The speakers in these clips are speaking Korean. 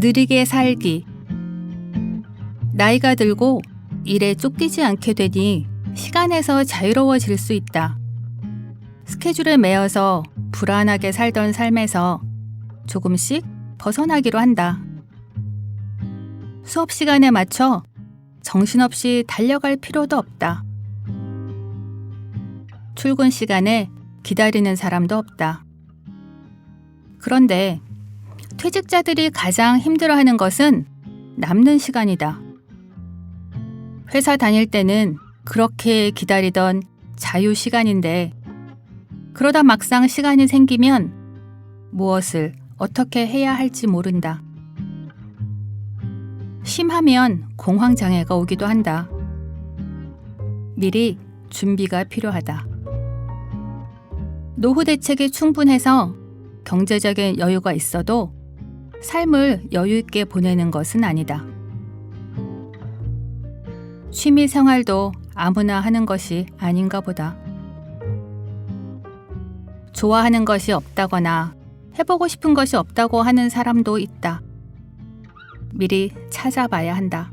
느리게 살기. 나이가 들고 일에 쫓기지 않게 되니 시간에서 자유로워질 수 있다. 스케줄에 매여서 불안하게 살던 삶에서 조금씩 벗어나기로 한다. 수업 시간에 맞춰 정신없이 달려갈 필요도 없다. 출근 시간에 기다리는 사람도 없다. 그런데 퇴직자들이 가장 힘들어하는 것은 남는 시간이다. 회사 다닐 때는 그렇게 기다리던 자유 시간인데 그러다 막상 시간이 생기면 무엇을 어떻게 해야 할지 모른다. 심하면 공황장애가 오기도 한다. 미리 준비가 필요하다. 노후 대책이 충분해서 경제적인 여유가 있어도 삶을 여유 있게 보내는 것은 아니다. 취미 생활도 아무나 하는 것이 아닌가 보다. 좋아하는 것이 없다거나 해보고 싶은 것이 없다고 하는 사람도 있다. 미리 찾아봐야 한다.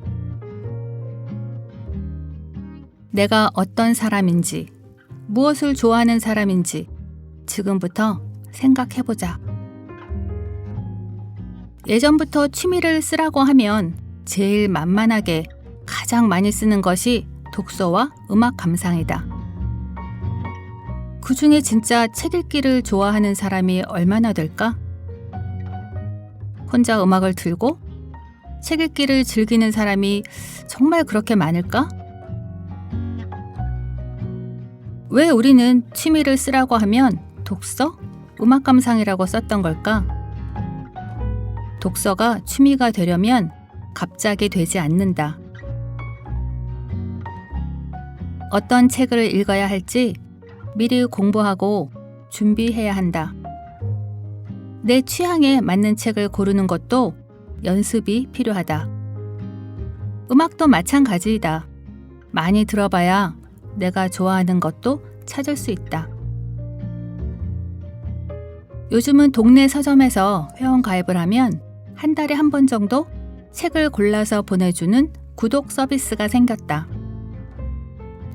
내가 어떤 사람인지, 무엇을 좋아하는 사람인지 지금부터 생각해보자. 예전부터 취미를 쓰라고 하면 제일 만만하게 가장 많이 쓰는 것이 독서와 음악 감상이다. 그 중에 진짜 책 읽기를 좋아하는 사람이 얼마나 될까? 혼자 음악을 들고 책 읽기를 즐기는 사람이 정말 그렇게 많을까? 왜 우리는 취미를 쓰라고 하면 독서, 음악 감상이라고 썼던 걸까? 독서가 취미가 되려면 갑자기 되지 않는다. 어떤 책을 읽어야 할지 미리 공부하고 준비해야 한다. 내 취향에 맞는 책을 고르는 것도 연습이 필요하다. 음악도 마찬가지이다. 많이 들어봐야 내가 좋아하는 것도 찾을 수 있다. 요즘은 동네 서점에서 회원 가입을 하면 한 달에 한 번 정도 책을 골라서 보내주는 구독 서비스가 생겼다.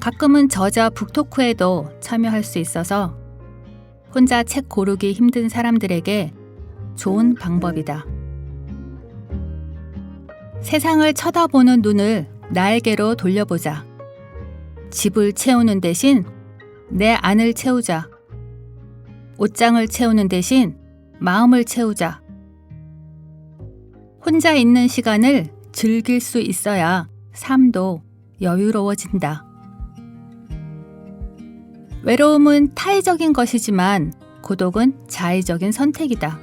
가끔은 저자 북토크에도 참여할 수 있어서 혼자 책 고르기 힘든 사람들에게 좋은 방법이다. 세상을 쳐다보는 눈을 나에게로 돌려보자. 집을 채우는 대신 내 안을 채우자. 옷장을 채우는 대신 마음을 채우자. 혼자 있는 시간을 즐길 수 있어야 삶도 여유로워진다. 외로움은 타의적인 것이지만 고독은 자의적인 선택이다.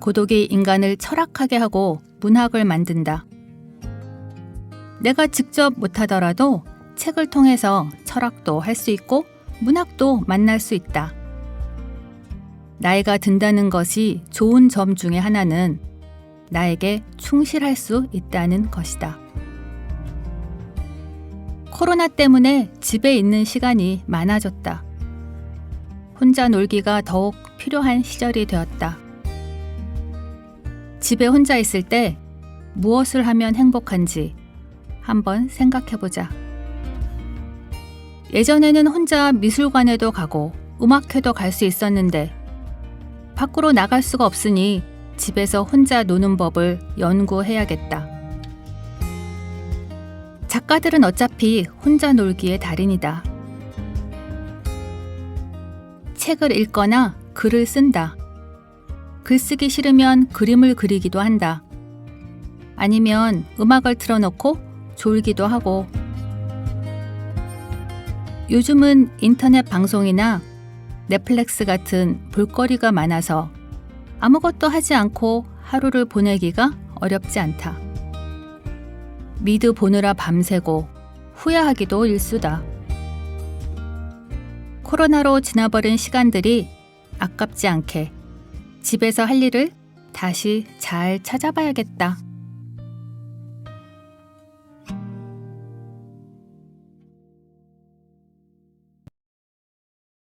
고독이 인간을 철학하게 하고 문학을 만든다. 내가 직접 못하더라도 책을 통해서 철학도 할 수 있고 문학도 만날 수 있다. 나이가 든다는 것이 좋은 점 중에 하나는 나에게 충실할 수 있다는 것이다. 코로나 때문에 집에 있는 시간이 많아졌다. 혼자 놀기가 더욱 필요한 시절이 되었다. 집에 혼자 있을 때 무엇을 하면 행복한지 한번 생각해 보자. 예전에는 혼자 미술관에도 가고 음악회도 갈 수 있었는데 밖으로 나갈 수가 없으니 집에서 혼자 노는 법을 연구해야겠다. 작가들은 어차피 혼자 놀기에 달인이다. 책을 읽거나 글을 쓴다. 글쓰기 싫으면 그림을 그리기도 한다. 아니면 음악을 틀어놓고 졸기도 하고. 요즘은 인터넷 방송이나 넷플릭스 같은 볼거리가 많아서 아무것도 하지 않고 하루를 보내기가 어렵지 않다. 미드 보느라 밤새고 후회하기도 일수다. 코로나로 지나버린 시간들이 아깝지 않게 집에서 할 일을 다시 잘 찾아봐야겠다.